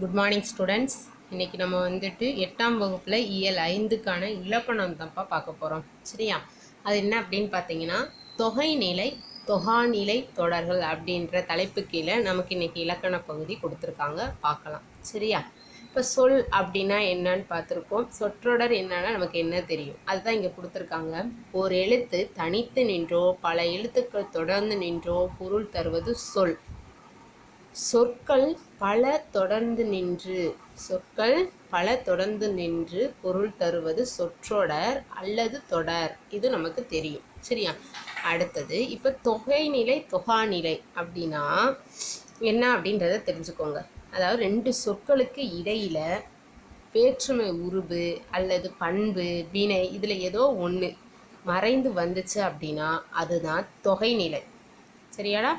Good morning students இன்றைக்கி நம்ம வந்துட்டு எட்டாம் வகுப்பில் இயல் ஐந்துக்கான இலக்கணம் தான்ப்பா பார்க்க போகிறோம் சரியா? அது என்ன அப்படின்னு பார்த்தீங்கன்னா தொகைநிலை தொகாநிலை தொடர்கள் அப்படின்ற தலைப்பு கீழே நமக்கு இன்றைக்கி இலக்கண பகுதி கொடுத்துருக்காங்க. பார்க்கலாம். சரியா? இப்போ சொல் அப்படின்னா என்னன்னு பார்த்துருக்கோம் சொற்றொடர் என்னன்னா நமக்கு என்ன தெரியும்? அதுதான் இங்கே கொடுத்துருக்காங்க. ஒரு எழுத்து தனித்து நின்றோ பல எழுத்துக்கள் தொடர்ந்து நின்றோ பொருள் தருவது சொல். சொற்கள் பல தொடர்ந்து நின்று சொற்கள் பல தொடர்ந்து நின்று பொருள் தருவது சொற்றொடர் அல்லது தொடர். இது நமக்கு தெரியும். சரியா? அடுத்தது இப்போ தொகைநிலை தொகாநிலை அப்படின்னா என்ன அப்படின்றத தெரிஞ்சுக்கோங்க. அதாவது ரெண்டு சொற்களுக்கு இடையில் வேற்றுமை உருபு அல்லது பண்பு வினை இதில் ஏதோ ஒன்று மறைந்து வந்துச்சு அப்படின்னா அதுதான் தொகைநிலை. சரியாடா?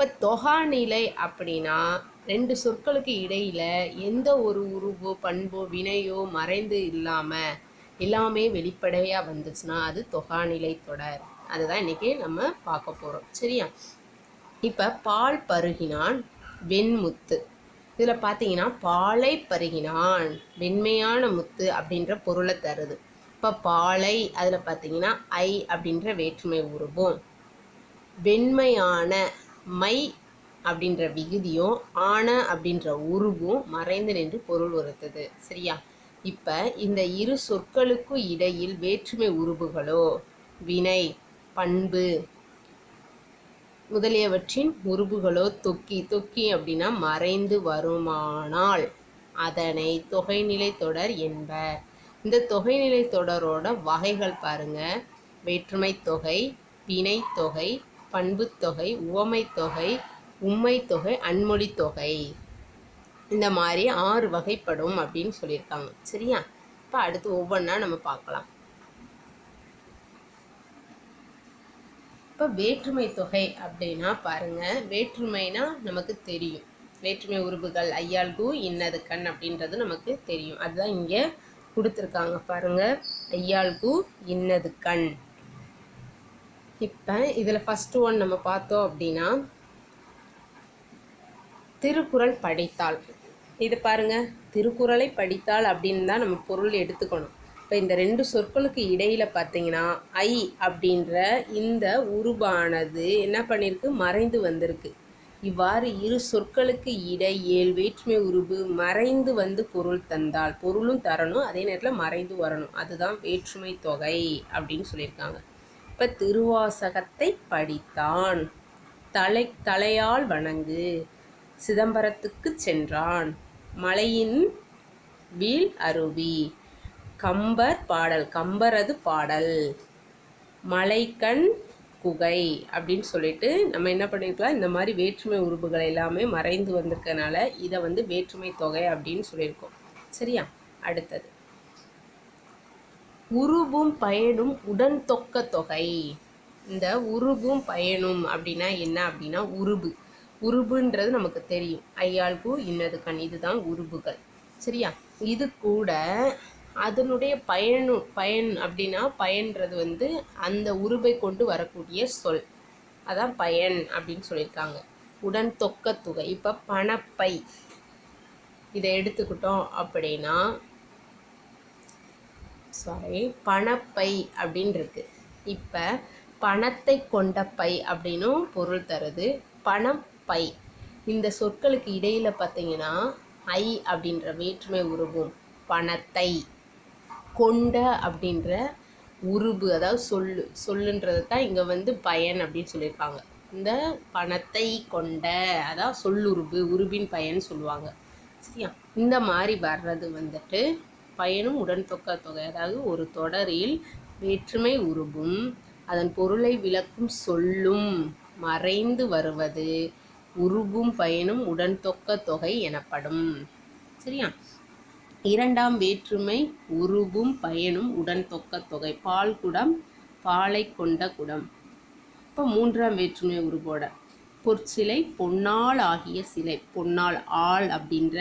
இப்போ தொகாநிலை அப்படின்னா ரெண்டு சொற்களுக்கு இடையில எந்த ஒரு உருவோ பண்போ வினையோ மறைந்து இல்லாமல் எல்லாமே வெளிப்படையாக வந்துச்சுன்னா அது தொகாநிலை தொடர். அதுதான் இன்னைக்கு நம்ம பார்க்க போகிறோம் சரியா? இப்போ பால் பருகினான் வெண்முத்து. இதில் பார்த்தீங்கன்னா பாலை பருகினான் வெண்மையான முத்து அப்படின்ற பொருளை தருது. இப்போ பாலை அதில் பார்த்தீங்கன்னா ஐ அப்படின்ற வேற்றுமை உருவம். வெண்மையான மை அப்படின்ற விகுதியும் ஆன அப்படின்ற உருவும் மறைந்து நின்று பொருள் உறுத்துது. சரியா? இப்போ இந்த இரு சொற்களுக்கும் இடையில் வேற்றுமை உருவுகளோ வினை பண்பு முதலியவற்றின் உருவுகளோ தொக்கி தொக்கி அப்படின்னா மறைந்து வருமானால் அதனை தொகைநிலை தொடர் என்பர். இந்த தொகைநிலை தொடரோட வகைகள் பாருங்க. வேற்றுமை தொகை வினை தொகை பண்புத்தொகை உவமைத்தொகை உவமை தொகை தொகை இந்த மாதிரி ஆறு வகைப்படும் அப்படின்னு சொல்லியிருக்காங்க. சரியா? இப்போ அடுத்து ஒவ்வொன்றா நம்ம பார்க்கலாம். இப்போ வேற்றுமை தொகை அப்படின்னா பாருங்க. வேற்றுமைனா நமக்கு தெரியும். வேற்றுமை உருபுகள் ஐயாள்கு இன்னது கண் அப்படின்றது நமக்கு தெரியும். அதுதான் இங்கே கொடுத்துருக்காங்க பாருங்க. ஐயாள்கு இன்னது கண். இப்போ இதில் ஃபஸ்ட்டு ஒன் நம்ம பார்த்தோம் அப்படின்னா திருக்குறள் படித்தால். இது பாருங்கள் திருக்குறளை படித்தால் அப்படின்னு தான் நம்ம பொருள் எடுத்துக்கணும். இப்போ இந்த ரெண்டு சொற்களுக்கு இடையில் பார்த்தீங்கன்னா ஐ அப்படின்ற இந்த உருபானது என்ன பண்ணியிருக்கு மறைந்து வந்திருக்கு. இவ்வாறு இரு சொற்களுக்கு இடையில் வேற்றுமை உருபு மறைந்து வந்து பொருள் தந்தால் பொருளும் தரணும் அதே நேரத்தில் மறைந்து வரணும். அதுதான் வேற்றுமை தொகை அப்படின்னு சொல்லியிருக்காங்க. ஏற்ப திருவாசகத்தை படித்தான். தலை தலையால் வணங்கு சிதம்பரத்துக்கு சென்றான். மலையின் வீழ் அருவி. கம்பர் பாடல் கம்பரது பாடல். மலைக்கண் குகை அப்படின்னு சொல்லிட்டு நம்ம என்ன பண்ணியிருக்கலாம் இந்த மாதிரி வேற்றுமை உறுப்புகள் எல்லாமே மறைந்து வந்திருக்கனால இதை வந்து வேற்றுமை தொகை அப்படின்னு சொல்லியிருக்கோம். சரியா? அடுத்தது. உருபும் பயனும் உடன் தொக்க தொகை. இந்த உருபும் பயனும் அப்படின்னா என்ன அப்படின்னா உருபு. உருபுன்றது நமக்கு தெரியும். ஐயாள்கு இன்னது கண். இதுதான் உருபுகள். சரியா? இது கூட அதனுடைய பயனு பயன் அப்படின்னா பயன்றது வந்து அந்த உருபை கொண்டு வரக்கூடிய சொல். அதான் பயன் அப்படின்னு சொல்லியிருக்காங்க. உடன் தொக்க தொகை. இப்போ பணப்பை. இதை எடுத்துக்கிட்டோம் அப்படின்னா சாரி பணப்பை அப்படின்னு இருக்கு இப்போ பணத்தை கொண்ட பை அப்படின்னும் பொருள் தருது. பணம் பை. இந்த சொற்களுக்கு இடையில் பார்த்தீங்கன்னா ஐ அப்படின்ற வேற்றுமை உருவும். பணத்தை கொண்ட அப்படின்ற உருபு அதாவது சொல்லு சொல்லுன்றது தான் இங்கே வந்து பயன் அப்படின்னு சொல்லியிருக்காங்க. இந்த பணத்தை கொண்ட அதாவது சொல்லுருபு உருபின் பயன் சொல்லுவாங்க. சரியா? இந்த மாதிரி வர்றது வந்துட்டு பயனும் உடன் தொக்க தொகை அதாவது ஒரு தொடரில் வேற்றுமை உருபும் அதன் பொருளை விளக்கும் சொல்லும் மறைந்து வருவது உருபும் பயனும் உடன் தொக்க தொகை எனப்படும். சரியா? இரண்டாம் வேற்றுமை உருபும் பயனும் உடன்தொக்க தொகை பால் குடம் பாலை கொண்ட குடம். இப்போ மூன்றாம் வேற்றுமை உருவோட பொற்சிலை பொன்னால் ஆகிய சிலை பொன்னால் ஆள் அப்படின்ற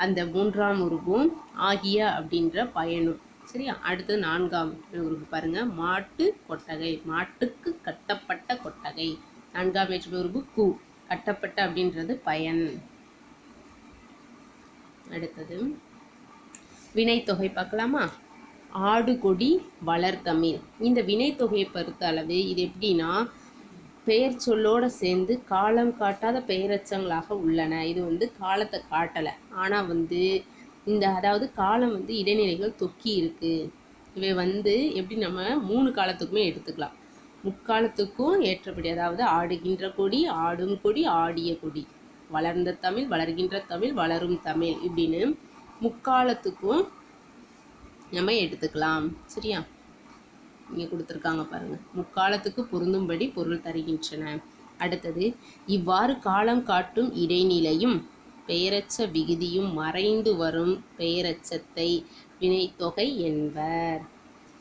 அந்த மூன்றாம் உருவும் ஆகிய அப்படின்ற பயனும் சரியா? அடுத்து நான்காம் உருவு பாருங்க. மாட்டு கொட்டகை. மாட்டுக்கு கட்டப்பட்ட கொட்டகை. நான்காம் வேற்றுமை உருவு கு. கட்டப்பட்ட அப்படின்றது பயன். அடுத்தது வினைத்தொகை பார்க்கலாமா? ஆடு கொடி வளர்தமிழ். இந்த வினைத்தொகையை பொறுத்த அளவு இது எப்படின்னா பெயர் சொல்லோடு சேர்ந்து காலம் காட்டாத பெயரச்சங்களாக உள்ளன. இது வந்து காலத்தை காட்டலை. ஆனால் வந்து இந்த அதாவது காலம் வந்து இடைநிலைகள் தொக்கி இருக்கு. இவை வந்து எப்படி நம்ம மூணு காலத்துக்குமே எடுத்துக்கலாம். முக்காலத்துக்கும் ஏற்றபடி அதாவது ஆடுகின்ற கொடி ஆடும் கொடி ஆடிய கொடி. வளர்ந்த தமிழ் வளர்கின்ற தமிழ் வளரும் தமிழ் இப்படின்னு முக்காலத்துக்கும் நம்ம எடுத்துக்கலாம். சரியா? இங்கே கொடுத்துருக்காங்க பாருங்கள் முக்காலத்துக்கு பொருந்தும்படி பொருள் தருகின்றன. அடுத்தது இவ்வாறு காலம் காட்டும் இடைநிலையும் பெயரச்ச விகுதியும் மறைந்து வரும் பெயரச்சத்தை வினைத்தொகை என்பர்.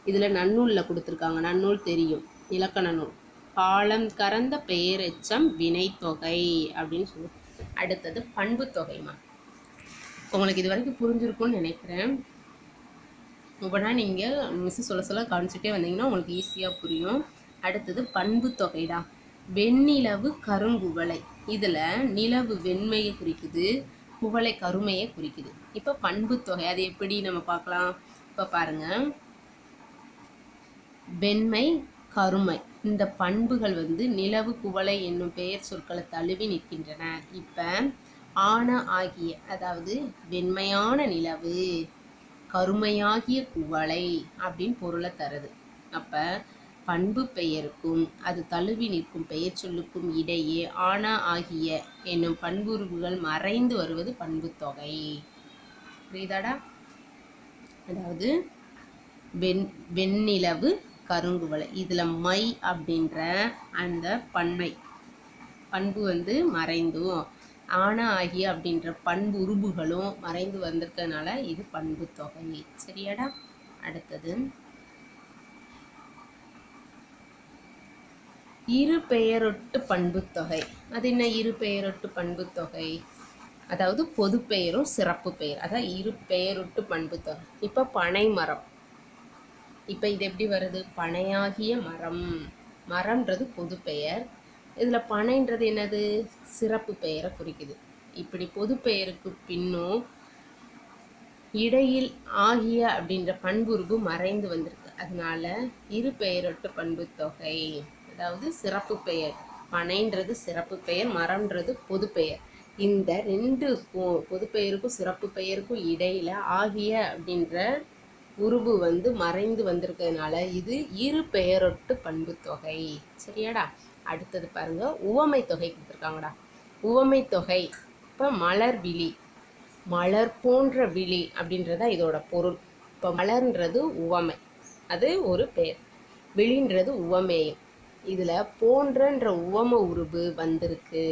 இதில் நன்னூலில் கொடுத்துருக்காங்க. நன்னூல் தெரியும். இலக்கண நூல். காலம் கறந்த பெயரெச்சம் வினைத்தொகை அப்படின்னு சொல்லுவோம் அடுத்தது பண்பு தொகைமா உங்களுக்கு இது வரைக்கும் புரிஞ்சிருக்கும்னு நினைக்கிறேன். ஒவ்வொன்றா நீங்கள் மிஸ்ஸு சொல்ல சொல்ல கவனிச்சுட்டே வந்தீங்கன்னா உங்களுக்கு ஈஸியாக புரியும். அடுத்தது பண்பு தொகைடா. வெண்ணிலவு கருங்குவளை. இதில் நிலவு வெண்மையை குறிக்குது குவளை கருமையை குறிக்குது. இப்போ பண்பு தொகை அது எப்படி நம்ம பார்க்கலாம்? இப்போ பாருங்க. வெண்மை கருமை. இந்த பண்புகள் வந்து நிலவு குவளை என்னும் பெயர் சொற்களை தழுவி நிற்கின்றன. இப்போ ஆன ஆகிய அதாவது வெண்மையான நிலவு கருமையாகிய குவளை அப்படின்னு பொருளை தருது. அப்போ பண்பு பெயருக்கும் அது தழுவி நிற்கும் பெயர் சொல்லுக்கும் இடையே ஆனா ஆகிய என்னும் பண்புருவுகள் மறைந்து வருவது பண்பு தொகை. புரியுதாடா? அதாவது வெண் வெண்ணிலவு கருங்குவளை. இதில் மை அப்படின்ற அந்த பன்மை. பண்பு வந்து மறைந்தும். ஆனா ஆகிய அப்படின்ற பண்பு உருபுகளும் மறைந்து வந்திருக்கனால இது பண்பு தொகை. சரியாடா? அடுத்தது. இரு பெயரொட்டு பண்புத்தொகை அது என்ன இரு பெயரொட்டு பண்புத் தொகை? அதாவது பொது பெயரும் சிறப்பு பெயர் அதான் இரு பெயரொட்டு பண்புத்தொகை இப்போ பனை மரம். இப்போ இது எப்படி வருது? பனையாகிய மரம். மரம்ன்றது பொது பெயர். இதில் பனைன்றது என்னது? சிறப்பு பெயரை குறிக்குது. இப்படி பொது பெயருக்கு பின்னும் இடையில் ஆகிய அப்படின்ற பண்புருபு மறைந்து வந்திருக்கு. அதனால இரு பெயரொட்டு பண்பு தொகை. அதாவது சிறப்பு பெயர். பனைன்றது சிறப்பு பெயர் மரம்ன்றது பொது பெயர். இந்த ரெண்டு பொது பெயருக்கும் சிறப்பு பெயருக்கும் இடையில ஆகிய அப்படின்ற உருபு வந்து மறைந்து வந்திருக்கிறதுனால இது இரு பெயரொட்டு பண்பு தொகை. சரியாடா? அடுத்தது பாருங்க உவமை தொகை கொடுத்துருக்காங்கடா. உவமை தொகை இப்போ மலர் விழி. மலர் போன்ற விழி அப்படின்றத இதோட பொருள். இப்போ மலர்ன்றது உவமை. அது ஒரு பெயர். விழின்றது உவமேயம். இதில் போன்றன்ற உவம உருபு வந்திருக்கு.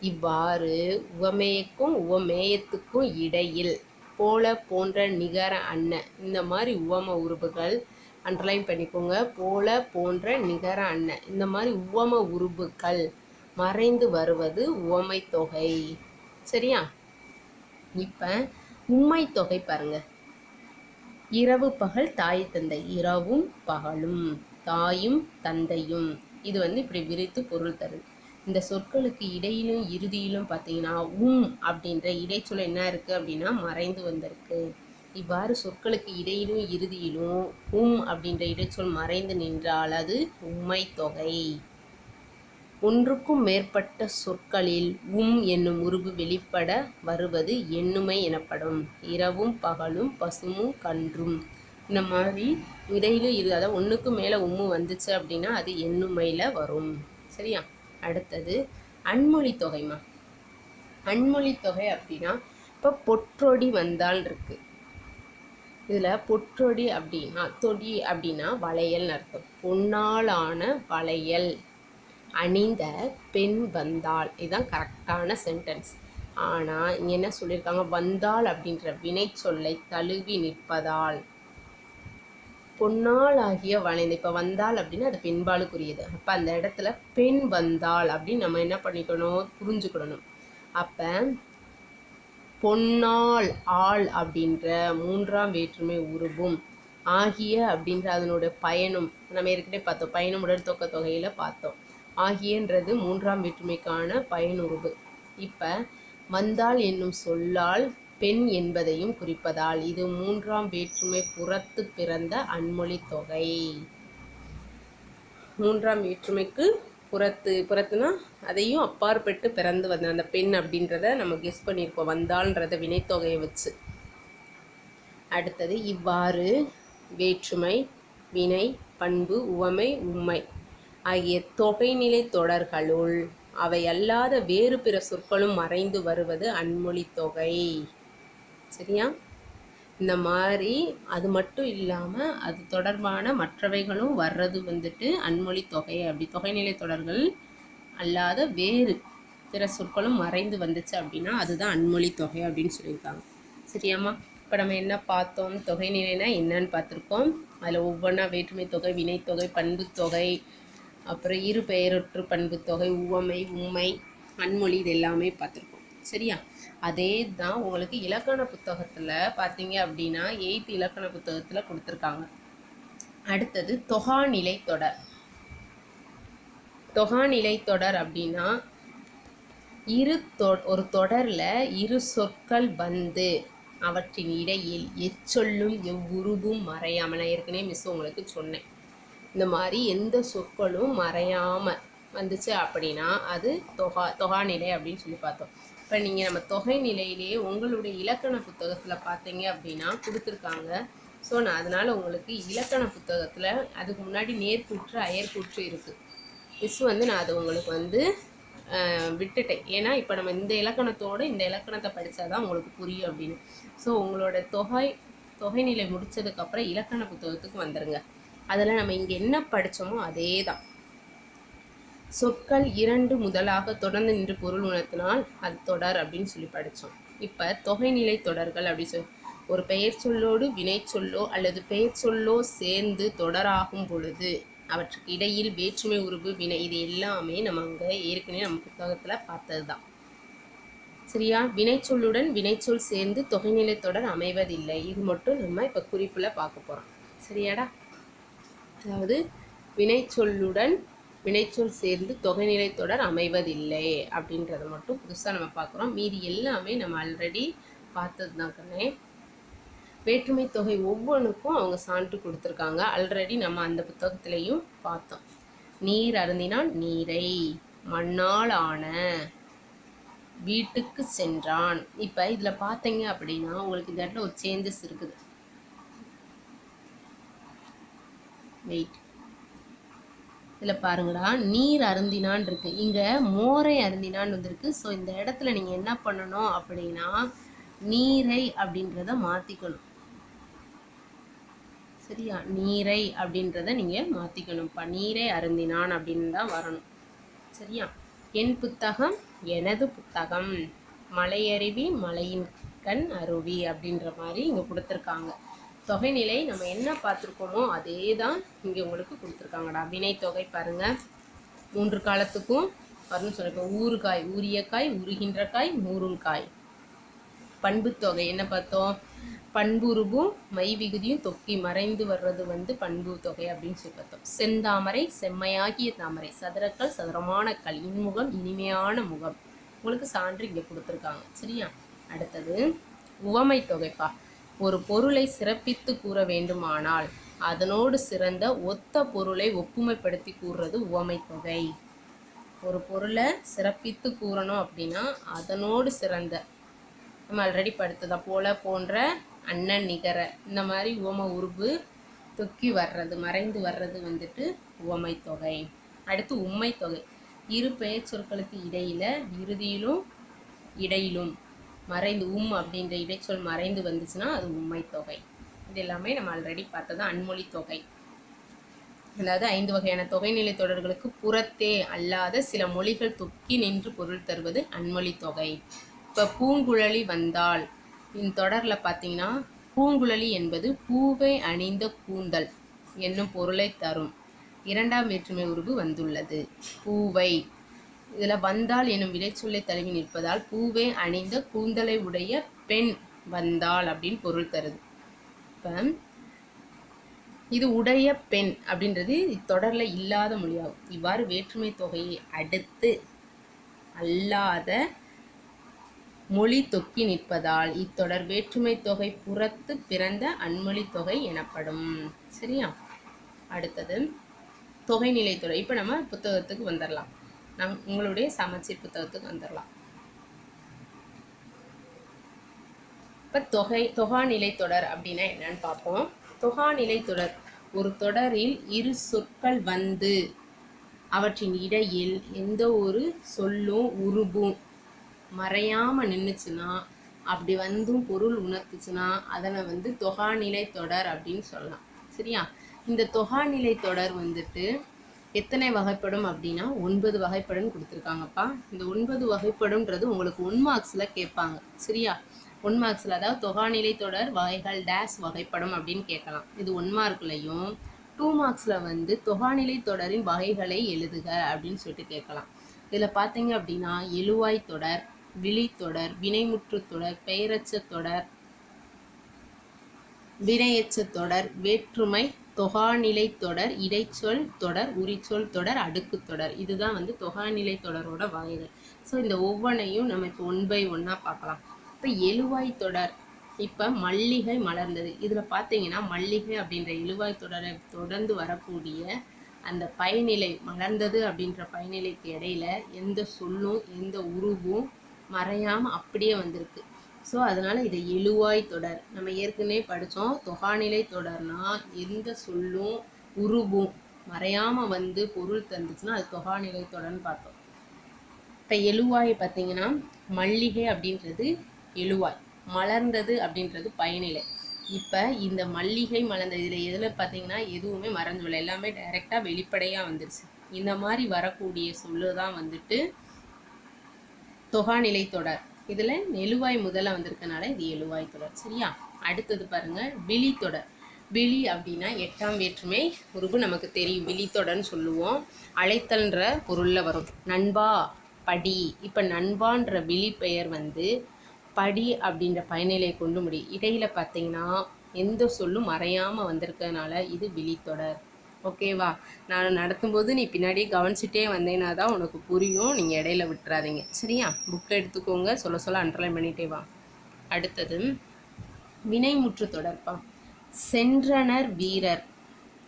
இவ்வாறு உவமேயக்கும் உவமேயத்துக்கும் இடையில் போல போன்ற நிகர அன்ன இந்த மாதிரி உவம உருபுகள் அண்டர்லைன் பண்ணிக்கோங்க. போல போன்ற நிகர அன்ன. இந்த மாதிரி உவம உருபுக்கள் மறைந்து வருவது உவமை தொகை. சரியா? இப்போ உண்மை தொகை பாருங்க. இரவு பகல் தாய் தந்தை இரவும் பகலும் தாயும் தந்தையும். இது வந்து இப்படி விரித்து பொருள் தருது. இந்த சொற்களுக்கு இடையிலும் இறுதியிலும் பார்த்தீங்கன்னா உம் அப்படின்ற இடைச்சொல் என்ன இருக்குது அப்படின்னா மறைந்து வந்திருக்கு. இவ்வாறு சொற்களுக்கு இடையிலும் இறுதியிலும் உம் அப்படின்ற இடைச்சொல் மறைந்து நின்றால் அது உம்மை தொகை. ஒன்றுக்கும் மேற்பட்ட சொற்களில் உம் என்னும் உருவு வெளிப்பட வருவது எண்ணுமை எனப்படும். இரவும் பகலும் பசுமும் கன்றும். இந்த மாதிரி இடையிலும் இரு அதாவது ஒன்றுக்கு மேலே உம்மு வந்துச்சு அப்படின்னா அது எண்ணுமையில் வரும். சரியா? அடுத்தது அன்மொழி தொகைமா அன்மொழி தொகை அப்படின்னா இப்போ பொற்றொடி வந்தால் இருக்குது இதில் பொற்றொடி அப்படின்னா தொடி அப்படின்னா வளையல்னு அர்த்தம். பொன்னாலான வளையல். அணிந்த பெண் வந்தாள். இதுதான் கரெக்டான சென்டென்ஸ் ஆனால் இங்கே என்ன சொல்லியிருக்காங்க வந்தாள் அப்படின்ற வினை சொல்லை தழுவி நிற்பதால். பொன்னால் ஆகிய வளைந்து இப்போ வந்தாள் அப்படின்னா அது பெண்பாலுக்குரியது அப்போ அந்த இடத்துல பெண் வந்தாள் அப்படின்னு நம்ம என்ன பண்ணிக்கணும்? புரிஞ்சுக்கிடணும் அப்போ பொன்னால் ஆள் அப்படின்ற மூன்றாம் வேற்றுமை உருவும் ஆகிய அப்படின்ற அதனுடைய பயனும் நம்ம ஏற்கனவே பார்த்தோம் பயணம் உடற்தொக்க தொகையில் பார்த்தோம். ஆகியன்றது மூன்றாம் வேற்றுமைக்கான பயனுருவு இப்போ வந்தால் என்னும் சொல்லால் பெண் என்பதையும் குறிப்பதால் இது மூன்றாம் வேற்றுமை புறத்து பிறந்த அன்மொழி தொகை. மூன்றாம் வேற்றுமைக்கு புறத்து புறத்துனா அதையும் அப்பாற்பட்டு பிறந்து வந்த அந்த பெண் அப்படின்றத நம்ம கெஸ் பண்ணியிருக்கோம். வந்தாள்ன்றத வினைத்தொகையை வச்சு. அடுத்தது இவ்வாறு வேற்றுமை வினை பண்பு உவமை உண்மை ஆகிய தொகைநிலை தொடர்களுள் அவை அல்லாத வேறு பிற சொற்களும் மறைந்து வருவது அன்மொழி தொகை. சரியா? இந்த மாதிரி அது மட்டும் இல்லாமல் அது தொடர்பான மற்றவைகளும் வர்றது வந்துட்டு அன்மொழி தொகை அப்படி. தொகைநிலை தொடர்கள் அல்லாத வேறு பிற சொற்களும் மறைந்து வந்துச்சு அப்படின்னா அதுதான் அன்மொழி தொகை அப்படின்னு சொல்லியிருக்காங்க. சரியாம்மா? இப்போ நம்ம என்ன பார்த்தோம்? தொகை நிலைனா என்னன்னு பார்த்துருக்கோம். அதில் ஒவ்வொன்றா வேற்றுமை தொகை வினைத்தொகை பண்புத்தொகை அப்புறம் இரு பெயரொற்று பண்புத்தொகை உவமை உண்மை அன்மொழி இது எல்லாமே பார்த்துருக்கோம். சரியா? அதே தான் உங்களுக்கு இலக்கண புத்தகத்தில் பார்த்தீங்க அப்படின்னா எயித்து இலக்கண புத்தகத்தில் கொடுத்துருக்காங்க. அடுத்தது தொகாநிலை தொடர். தொகாநிலை தொடர் அப்படின்னா இரு தொ ஒரு தொடரில் இரு சொற்கள் வந்து அவற்றின் இடையில் எச்சொல்லும் எவ்வுருவும் மறையாமல் நான் ஏற்கனவே மிஸ் உங்களுக்கு சொன்னேன். இந்த மாதிரி எந்த சொற்களும் மறையாமல் வந்துச்சு அப்படின்னா அது தொகா தொகாநிலை அப்படின்னு சொல்லி பார்த்தோம். இப்போ நீங்கள் நம்ம தொகை நிலையிலேயே உங்களுடைய இலக்கண புத்தகத்தில் பார்த்தீங்க அப்படின்னா கொடுத்துருக்காங்க. ஸோ நான் அதனால் உங்களுக்கு இலக்கண புத்தகத்தில் அதுக்கு முன்னாடி நேர்கூற்று அயற்கூற்று இருக்குது மிஸ் வந்து நான் அது உங்களுக்கு வந்து விட்டுட்டேன். ஏன்னா இப்போ நம்ம இந்த இலக்கணத்தோடு இந்த இலக்கணத்தை படித்தா தான் உங்களுக்கு புரியும் அப்படின்னு. ஸோ உங்களோட தொகை தொகைநிலை முடிச்சதுக்கப்புறம் இலக்கண புத்தகத்துக்கு வந்துடுங்க அதில் நம்ம இங்கே என்ன படித்தோமோ அதே தான் சொற்கள் இரண்டு முதலாக தொடர்ந்து நின்று பொருள் உணர்த்தினால் அது தொடர் அப்படின்னு சொல்லி படித்தோம் இப்போ தொகைநிலை தொடர்கள் அப்படி சொல் ஒரு பெயர் சொல்லோடு வினை சொல்லோ அல்லது பெயர் சொல்லோ சேர்ந்து தொடராகும் பொழுது அவற்றுக்கு இடையில் வேற்றுமை உருவு வினை இது எல்லாமே நம்ம அங்கே ஏற்கனவே நம்ம புத்தகத்தில் பார்த்தது தான் சரியா? வினைச்சொல்லுடன் வினைச்சொல் சேர்ந்து தொகைநிலை தொடர் அமைவதில்லை. இது மட்டும் நம்ம இப்போ குறிப்பில் பார்க்க போகிறோம் சரியாடா? அதாவது வினைச்சொல்லுடன் வினைச்சொல் சேர்ந்து தொகைநிலை தொடர் அமைவதில்லை அப்படின்றத மட்டும் புதுசாக நம்ம பார்க்குறோம். மீதி எல்லாமே நம்ம ஆல்ரெடி பார்த்தது தான் கண்ணே. வேற்றுமை தொகை ஒவ்வொன்றுக்கும் அவங்க சான்று கொடுத்துருக்காங்க. ஆல்ரெடி நம்ம அந்த புத்தகத்திலையும் பார்த்தோம். நீர் அருந்தினால் நீரை மண்ணால் ஆன வீட்டுக்கு சென்றான். இப்போ இதில் பார்த்தீங்க அப்படின்னா உங்களுக்கு இந்த இடத்துல ஒரு சேஞ்சஸ் இருக்குது. வெயிட் இதில் பாருங்கடா. நீர் அருந்தினான் இருக்கு. இங்கே மோரை அருந்தினான் வந்திருக்கு. ஸோ இந்த இடத்துல நீங்கள் என்ன பண்ணணும் அப்படின்னா நீரை அப்படின்றத மாற்றிக்கணும் சரியா நீரை அப்படின்றத நீங்கள் மாற்றிக்கணும்ப்பா நீரை அருந்தினான் அப்படின்னு தான் வரணும். சரியா? என் புத்தகம் எனது புத்தகம். மலையருவி மலையின் கண் அருவி அப்படின்ற மாதிரி இங்கே கொடுத்துருக்காங்க. தொகைநிலை நம்ம என்ன பார்த்துருக்கோமோ அதே தான் இங்கே உங்களுக்கு கொடுத்துருக்காங்கடா. வினைத்தொகை பாருங்கள் மூன்று காலத்துக்கும் வரும்னு சொல்லியிருக்கோம் ஊறுகாய் ஊறிய காய் உருகின்ற காய். நூறுங்காய் பண்புத்தொகை என்ன பார்த்தோம்? பண்புருவும் மை விகுதியும் தொக்கி மறைந்து வர்றது வந்து பண்பு தொகை அப்படின்னு சொல்லி பார்த்தோம். செந்தாமரை செம்மையாகிய தாமரை சதுரக்கல் சதுரமான கல் இன்முகம் இனிமையான முகம். உங்களுக்கு சான்று இங்கே கொடுத்துருக்காங்க. சரியா? அடுத்தது உவமை தொகைப்பா. ஒரு பொருளை சிறப்பித்து கூற வேண்டுமானால் அதனோடு சிறந்த ஒத்த பொருளை ஒப்புமைப்படுத்தி கூறுறது உவமை தொகை. ஒரு பொருளை சிறப்பித்து கூறணும் அப்படின்னா அதனோடு சிறந்த நம்ம ஆல்ரெடி படுத்ததை போல போன்ற அண்ணன் நிகர இந்த மாதிரி உவம உருபு தொக்கி வர்றது மறைந்து வர்றது வந்துட்டு உவமை தொகை. அடுத்து உண்மை தொகை. இரு பெயர் சொற்களுக்கு இடையில இறுதியிலும் இடையிலும் மறைந்து உம் அப்படின்ற இடைச்சொல் மறைந்து வந்துச்சுன்னா அது உண்மை தொகை. இது எல்லாமே நம்ம ஆல்ரெடி பார்த்தது அன்மொழி தொகை. அதாவது ஐந்து வகையான தொகைநிலை தொடர்களுக்கு புறத்தே அல்லாத சில மொழிகள் தொக்கி நின்று பொருள் தருவது அன்மொழி தொகை. இப்போ பூங்குழலி வந்தால் இந்த தொடரில் பார்த்தீங்கன்னா பூங்குழலி என்பது பூவை அணிந்த கூந்தல் என்னும் பொருளை தரும். இரண்டாம் வேற்றுமை உருவு வந்துள்ளது. பூவை. இதில் வந்தால் எனும் வினைச்சொல்லை தழுவி நிற்பதால் பூவை அணிந்த கூந்தலை உடைய பெண் வந்தாள் அப்படின்னு பொருள் தருது. இப்போ இது உடைய பெண் அப்படின்றது இத்தொடரில் இல்லாத மொழியாகும். இவ்வாறு வேற்றுமை தொகையை அடுத்து அல்லாத மொழி தொக்கி நிற்பதால் இத்தொடர் வேற்றுமை தொகை புறத்து பிறந்த அன்மொழி தொகை எனப்படும். சரியா? அடுத்தது தொகைநிலை தொடர் இப்போ நம்ம புத்தகத்துக்கு வந்துடலாம் நம் உங்களுடைய சமச்சீர் புத்தகத்துக்கு வந்துடலாம் இப்போ தொகை தொகாநிலை தொடர் அப்படின்னா என்னன்னு பார்ப்போம். தொகாநிலை தொடர் ஒரு தொடரில் இரு சொற்கள் வந்து அவற்றின் இடையில் எந்த ஒரு சொல்லும் உருபும் மறையாம நின்றுச்சுன்னா அப்படி வந்தும் பொருள் உணர்த்துச்சுன்னா அதனை வந்து தொகாநிலை தொடர் அப்படின்னு சொல்லலாம். சரியா? இந்த தொகாநிலை தொடர் வந்துட்டு எத்தனை வகைப்படும் அப்படின்னா ஒன்பது வகைப்படும் கொடுத்துருக்காங்கப்பா. இந்த ஒன்பது வகைப்படும்ன்றது உங்களுக்கு ஒன் மார்க்ஸில் கேட்பாங்க. சரியா? ஒன் மார்க்ஸில் அதாவது தொகாநிலை தொடர் வகைகள் டேஸ் வகைப்படும் அப்படின்னு கேட்கலாம். இது ஒன் மார்க்லையும் டூ மார்க்ஸில் வந்து தொகாநிலை தொடரின் வகைகளை எழுதுக அப்படின்னு சொல்லிட்டு கேட்கலாம். இதில் பார்த்தீங்க அப்படின்னா எழுவாய் தொடர் விழித்தொடர் வினைமுற்றுத்தொடர் பெயரச்ச தொடர் வினையச்ச தொடர் வேற்றுமை தொகாநிலை தொடர் இடைச்சொல் தொடர் உரிச்சொல் தொடர் அடுக்கு தொடர். இதுதான் வந்து தொகாநிலை தொடரோட வகைகள் ஸோ இந்த ஒவ்வொன்றையும் நம்ம இப்போ ஒன் பை ஒன்னாக பார்க்கலாம். இப்போ எழுவாய் தொடர். இப்போ மல்லிகை மலர்ந்தது. இதில் பார்த்தீங்கன்னா மல்லிகை அப்படின்ற எழுவாய் தொடரை தொடர்ந்து வரக்கூடிய அந்த பயனிலை மலர்ந்தது அப்படின்ற பயனிலைக்கு இடையில எந்த சொல்லும் எந்த உருவும் மறையாமல் அப்படியே வந்திருக்கு. ஸோ அதனால் இதை எழுவாய் தொடர். நம்ம ஏற்கனவே படித்தோம் தொகாநிலை தொடர்னா எந்த சொல்லும் உருவும் மறையாமல் வந்து பொருள் தந்துச்சுன்னா அது தொகாநிலை தொடர்னு பார்த்தோம். இப்போ எழுவாய் பார்த்தீங்கன்னா மல்லிகை அப்படின்றது எழுவாய். மலர்ந்தது அப்படின்றது பயனிலை. இப்போ இந்த மல்லிகை மலர்ந்த இதில் எதில் பார்த்தீங்கன்னா எதுவுமே மறந்துவில்லை எல்லாமே டைரெக்டாக வெளிப்படையாக வந்துருச்சு. இந்த மாதிரி வரக்கூடிய சொல்லு தான் வந்துட்டு தொகாநிலை தொடர். இதில் நெழுவாய் முதல்ல வந்திருக்கனால இது எழுவாய் தொடர். சரியா? அடுத்தது பாருங்கள் விழி தொடர். விழி அப்படின்னா எட்டாம் வேற்றுமை உருவு நமக்கு தெரியும். விழித்தொடர்னு சொல்லுவோம். அழைத்தல்ன்ற பொருளில் வரும். நண்பா படி. இப்போ நண்பான்ற விழி பெயர் வந்து படி அப்படின்ற பயனிலை கொண்டு முடி. இடையில் பார்த்தீங்கன்னா எந்த சொல்லும் மறையாமல் வந்திருக்கனால இது விழித்தொடர் ஓகேவா? நான் நடத்தும்போது நீ பின்னாடியே கவனிச்சிட்டே வந்தேன்னா தான் உனக்கு புரியும். நீங்கள் இடையில விட்டுறாதீங்க. சரியா? புக்கை எடுத்துக்கோங்க. சொல்ல சொல்ல அண்டர்லைன் பண்ணிட்டே வா. அடுத்தது வினைமுற்று தொடர்பா? சென்றனர் வீரர்.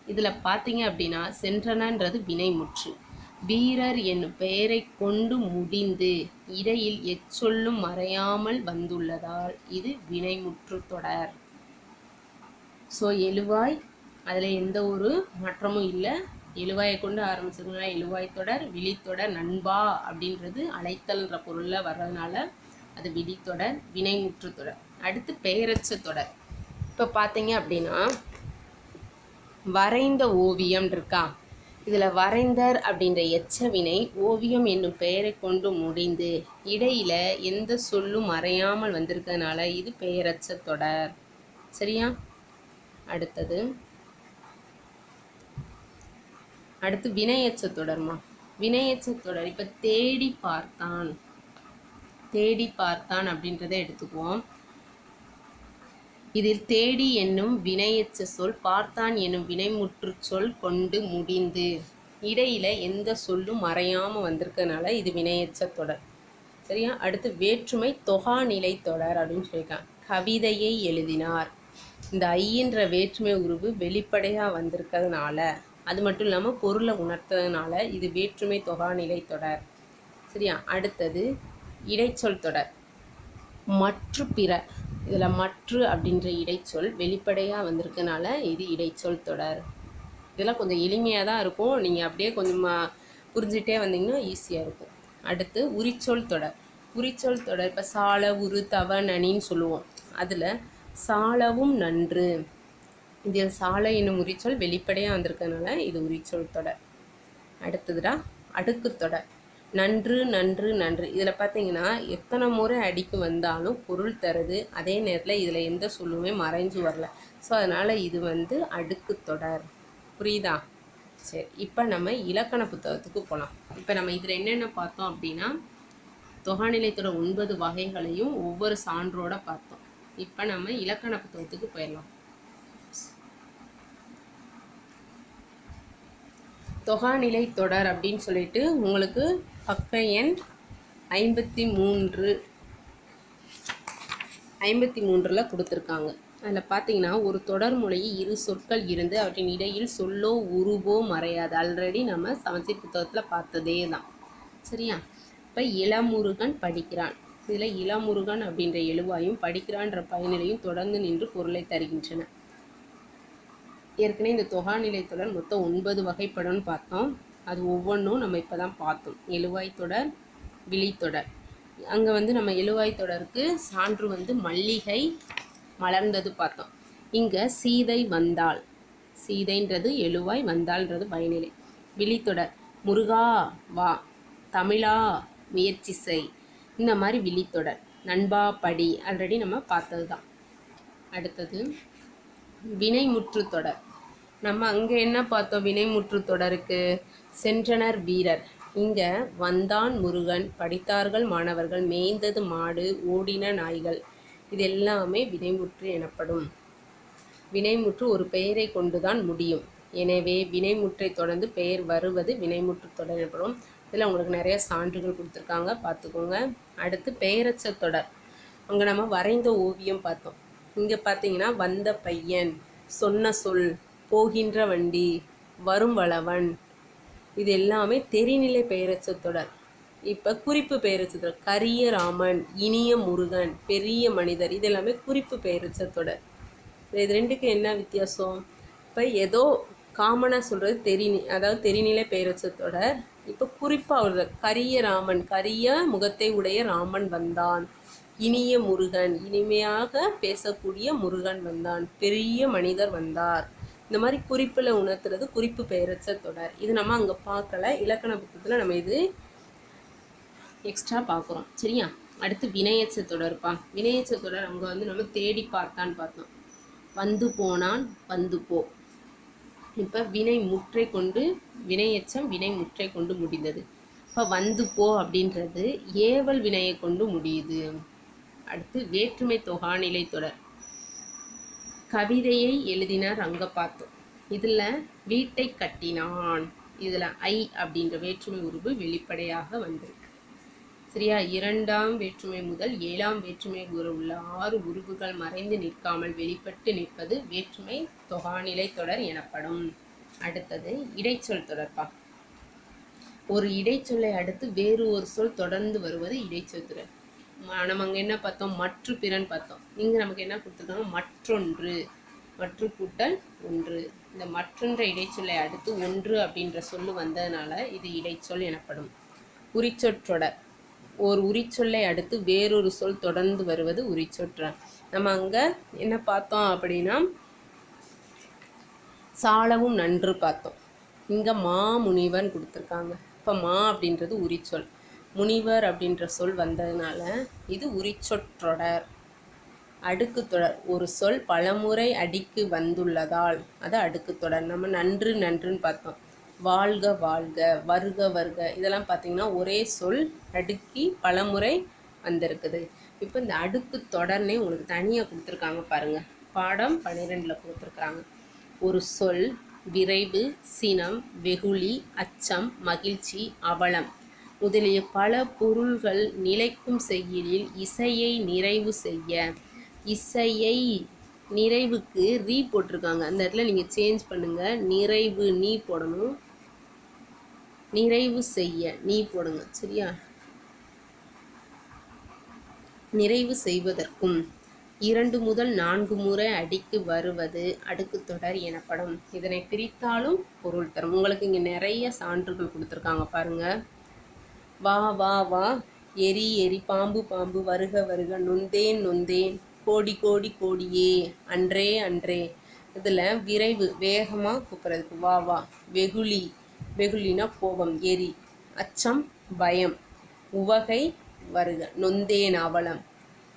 இதில் பார்த்தீங்க அப்படின்னா சென்றனன்றது வினைமுற்று. வீரர் என்னும் பெயரை கொண்டு முடிந்து இடையில் எச்சொல்லும் மறையாமல் வந்துள்ளதால் இது வினைமுற்று தொடர். ஸோ எழுவாய் அதில் எந்த ஒரு மாற்றமும் இல்லை. எழுவாயை கொண்டு ஆரம்பிச்சிருக்கனால எழுவாய் தொடர் விழித்தொடர் நண்பா அப்படின்றது அழைத்தல்ன்ற பொருளில் வர்றதுனால அது விழித்தொடர் வினைமுற்று தொடர். அடுத்து பெயரச்ச தொடர். இப்போ பார்த்தீங்க அப்படின்னா வரைந்த ஓவியம் இருக்கா? இதில் வரைந்தர் அப்படின்ற எச்சவினை ஓவியம் என்னும் பெயரை கொண்டு முடிந்து இடையில் எந்த சொல்லும் மறையாமல் வந்திருக்கிறதுனால இது பெயரச்ச தொடர். சரியா? அடுத்தது அடுத்து வினையச்ச தொடர்மா? வினையச்ச தொடர். இப்போ தேடி பார்த்தான். தேடி பார்த்தான் அப்படின்றத எடுத்துக்குவோம். இதில் தேடி என்னும் வினையச்ச சொல் பார்த்தான் என்னும் வினைமுற்று சொல் கொண்டு முடிந்து இடையில எந்த சொல்லும் மறையாமல் வந்திருக்கனால இது வினையச்ச தொடர். சரியா? அடுத்து வேற்றுமை தொகாநிலை தொடர் அப்படின்னு சொல்லியிருக்காங்க கவிதையை எழுதினார். இந்த ஐயின்ற வேற்றுமை உருவு வெளிப்படையாக வந்திருக்கிறதுனால அது மட்டும் இல்லாமல் பொருளை உணர்த்ததுனால இது வேற்றுமை தொகாநிலை தொடர். சரியா? அடுத்தது இடைச்சொல் தொடர். மற்று பிற இதில் மற்று அப்படின்ற இடைச்சொல் வெளிப்படையாக வந்திருக்கனால இது இடைச்சொல் தொடர். இதெல்லாம் கொஞ்சம் எளிமையாக தான் இருக்கும். நீங்கள் அப்படியே கொஞ்சமாக புரிஞ்சுட்டே வந்தீங்கன்னா ஈஸியாக இருக்கும். அடுத்து உரிச்சொல் தொடர். உரிச்சொல் தொடர் இப்போ சால உரு தவ நனின்னு சொல்லுவோம். அதில் சாலவும் நன்று. இதில் சாலை என்னும் உரிச்சொல் வெளிப்படையாக வந்திருக்கனால இது உரிச்சொல் தொடர் அடுத்ததுடா அடுக்கு தொடர் நன்று நன்று நன்று. இதில் பார்த்தீங்கன்னா எத்தனை முறை அடிக்கு வந்தாலும் பொருள் தருது. அதே நேரத்தில் இதில் எந்த சொல்லுமே மறைஞ்சு வரல. ஸோ அதனால் இது வந்து அடுக்கு தொடர் புரியுதா? சரி இப்போ நம்ம இலக்கண புத்தகத்துக்கு போகலாம் இப்போ நம்ம இதில் என்னென்ன பார்த்தோம் அப்படின்னா தொகாநிலையத்தோட ஒன்பது வகைகளையும் ஒவ்வொரு சான்றோட பார்த்தோம். இப்போ நம்ம இலக்கண புத்தகத்துக்கு போயிடலாம். தொகாநிலை தொடர் அப்படின்னு சொல்லிட்டு உங்களுக்கு பக்க எண் ஐம்பத்தி மூன்று. ஐம்பத்தி மூன்றில் கொடுத்துருக்காங்க. அதில் பார்த்தீங்கன்னா ஒரு தொடர் மொழியில் இரு சொற்கள் இருந்து அவற்றின் இடையில் சொல்லோ உருவோ மறையாது. ஆல்ரெடி நம்ம சமச்சீர் புத்தகத்தில் பார்த்ததே தான் சரியா? இப்போ இளமுருகன் படிக்கிறான். இதில் இளமுருகன் அப்படின்ற எழுவாயும் படிக்கிறான்ற பயனிலையும் தொடர்ந்து நின்று பொருளை தருகின்றன. ஏற்கனவே இந்த தொகாநிலை தொடர் மொத்தம் ஒன்பது வகைப்படம்னு பார்த்தோம். அது ஒவ்வொன்றும் நம்ம இப்போ தான் பார்த்தோம். எழுவாய் தொடர் விழித்தொடர் அங்கே வந்து நம்ம எழுவாய் தொடருக்கு சான்று வந்து மல்லிகை மலர்ந்தது பார்த்தோம். இங்கே சீதை வந்தாள். சீதைன்றது எழுவாய் வந்தாள்ன்றது பயனிலை. விழித்தொடர் முருகா வா தமிழா முயற்சி செய் இந்த மாதிரி விழித்தொடர் நண்பா படி ஆல்ரெடி நம்ம பார்த்தது தான் அடுத்தது வினைமுற்று தொடர். நம்ம அங்கே என்ன பார்த்தோம்? வினைமுற்று தொடருக்கு. சென்றனர் வீரர். இங்கே வந்தான் முருகன். படித்தார்கள் மாணவர்கள். மேய்ந்தது மாடு. ஓடின நாய்கள். இது எல்லாமே வினைமுற்று எனப்படும். வினைமுற்று ஒரு பெயரை கொண்டுதான் முடியும். எனவே வினைமுற்றை தொடர்ந்து பெயர் வருவது வினைமுற்று தொடர் எனப்படும். இதில் உங்களுக்கு நிறைய சான்றுகள் கொடுத்துருக்காங்க. பார்த்துக்கோங்க. அடுத்து பெயரச்ச தொடர். அங்கே நம்ம வரைந்த ஓவியம் பார்த்தோம். இங்கே பார்த்தீங்கன்னா வந்த பையன் சொன்ன சொல் போகின்ற வண்டி வரும் வளவன். இது எல்லாமே தெரிநிலை பெயரச்ச தொடர் இப்போ குறிப்பு பெயரச்ச தொடர் கரிய ராமன் இனிய முருகன் பெரிய மனிதர். இது எல்லாமே குறிப்பு பெயரச்ச தொடர் இது ரெண்டுக்கும் என்ன வித்தியாசம்? இப்போ ஏதோ காமனாக சொல்கிறது தெரி அதாவது தெரிநிலை பெயரச்ச தொடர் இப்போ குறிப்பாக வருது கரிய ராமன் கரிய முகத்தை உடைய ராமன் வந்தான். இனிய முருகன் இனிமையாக பேசக்கூடிய முருகன் வந்தான். பெரிய மனிதர் வந்தார். இந்த மாதிரி குறிப்பில் உணர்த்துறது குறிப்பு பெயரச்ச தொடர். இது நம்ம அங்கே பார்க்கல. இலக்கண புத்தகத்தில் நம்ம இது எக்ஸ்ட்ரா பார்க்குறோம். சரியா? அடுத்து வினையச்ச தொடர்ப்பா. வினையச்ச தொடர் அங்கே வந்து நம்ம தேடி பார்த்தான்னு பார்த்தோம். வந்து போனான் வந்து போ. இப்போ வினை முற்றை கொண்டு வினையச்சம் வினை முற்றை கொண்டு முடிந்தது. இப்போ வந்து போ அப்படின்றது ஏவல் வினையை கொண்டு முடியுது. அடுத்து வேற்றுமை தொகாநிலை தொடர். கவிதையை எழுதினார் அங்கே பார்த்தோம் இதில் வீட்டை கட்டினான். இதில் ஐ அப்படின்ற வேற்றுமை உருவு வெளிப்படையாக வந்திருக்கு. சரியா? இரண்டாம் வேற்றுமை முதல் ஏழாம் வேற்றுமை வரை உள்ள ஆறு உருவுகள் மறைந்து நிற்காமல் வெளிப்பட்டு நிற்பது வேற்றுமை தொகாநிலை தொடர் எனப்படும். அடுத்தது இடைச்சொல் தொடர்பா? ஒரு இடைச்சொல்லை அடுத்து வேறு ஒரு சொல் தொடர்ந்து வருவது இடைச்சொல் தொடர். நம்ம அங்கே என்ன பார்த்தோம்? மற்று பிறன் பார்த்தோம். இங்கே நமக்கு என்ன கொடுத்துருக்காங்க? மற்றொன்று. மற்று கூட்டல் ஒன்று. இந்த மற்றொன்ற இடைச்சொல்லை அடுத்து ஒன்று அப்படின்ற சொல்லு வந்ததுனால இது இடைச்சொல் எனப்படும். உரிச்சொற்றொடர் ஒரு உரிச்சொல்லை அடுத்து வேறொரு சொல் தொடர்ந்து வருவது உரிச்சொற்றர் நம்ம அங்கே என்ன பார்த்தோம் அப்படின்னா சாலவும் நன்று பார்த்தோம். இங்கே மா முனிவன் கொடுத்துருக்காங்க. இப்போ மா அப்படின்றது உரிச்சொல். முனிவர் அப்படின்ற சொல் வந்ததுனால இது உரிச்சொற்றொடர். அடுக்கு தொடர். ஒரு சொல் பலமுறை அடிக்கு வந்துள்ளதால் அது அடுக்கு தொடர். நம்ம நன்று நன்றுன்னு பார்த்தோம். வாழ்க வாழ்க வருக வருக. இதெல்லாம் பார்த்திங்கன்னா ஒரே சொல் அடுக்கி பலமுறை வந்திருக்குது. இப்போ இந்த அடுக்கு தொடர்னே உங்களுக்கு தனியாக கொடுத்துருக்காங்க பாருங்க. பாடம் பன்னிரெண்டில் கொடுத்துருக்குறாங்க ஒரு சொல் விரைவு சினம் வெகுளி அச்சம் மகிழ்ச்சி அவலம். முதலிய பல பொருள்கள் நிலைக்கும் செய்யுளில் இசையை நிறைவு செய்ய. இசையை நிறைவுக்கு ரீ போட்டிருக்காங்க. அந்த இடத்துல நீங்கள் சேஞ்ச் பண்ணுங்கள் நிறைவு நீ போடணும். நிறைவு செய்ய நீ போடுங்க. சரியா? நிறைவு செய்வதற்கும் இரண்டு முதல் நான்கு முறை அடிக்கு வருவது அடுக்கு தொடர் எனப்படும். இதனை பிரித்தாலும் பொருள் தரும். உங்களுக்கு இங்கே நிறைய சான்றுகள் கொடுத்துருக்காங்க பாருங்கள் வா வா வா. எரி எரி பாம்பு பாம்பு வருக வருக. நொந்தேன் நொந்தேன். கோடி கோடி கோடியே. அன்றே அன்றே. இதில் விரைவு வேகமாக கூப்பிட்றதுக்கு வா வா. வெகுளி. வெகுளினா கோபம் எரி. அச்சம் பயம். உவகை வருக. நொந்தேன் அவலம்.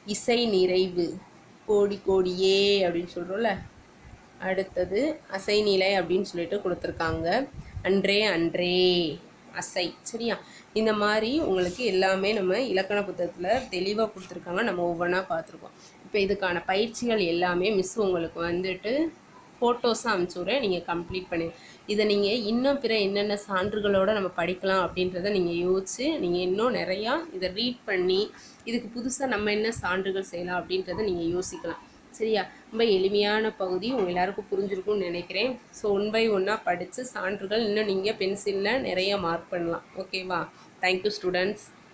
இசை நிறைவு. கோடி கோடியே அப்படின்னு சொல்கிறோம்ல அடுத்தது அசைநிலை அப்படின்னு சொல்லிட்டு கொடுத்துருக்காங்க. அன்றே அன்றே. அசை. சரியா? இந்த மாதிரி உங்களுக்கு எல்லாமே நம்ம இலக்கண புத்தகத்தில் தெளிவாக கொடுத்துருக்காங்க. நம்ம ஒவ்வொன்றா பார்த்துருக்கோம். இப்போ இதுக்கான பயிற்சிகள் எல்லாமே மிஸ் உங்களுக்கு வந்துட்டு ஃபோட்டோஸும் அனுப்பிச்சுட்றேன் நீங்கள் கம்ப்ளீட் பண்ணி இதை நீங்கள் இன்னும் பிற என்னென்ன சான்றுகளோடு நம்ம படிக்கலாம் அப்படின்றத நீங்கள் யோசிச்சு நீங்கள் இன்னும் நிறையா இதை ரீட் பண்ணி இதுக்கு புதுசாக நம்ம என்ன சான்றுகள் செய்யலாம் அப்படின்றத நீங்கள் யோசிக்கலாம். சரியா ரொம்ப எளிமையான பகுதி. உங்கள் எல்லாருக்கும் புரிஞ்சிருக்கும்னு நினைக்கிறேன். ஸோ ஒன் பை ஒன்னாக படித்து சான்றுகள் இன்னும் நீங்கள் பென்சிலில் நிறைய மார்க் பண்ணலாம். ஓகேவா தேங்க்யூ ஸ்டூடெண்ட்ஸ்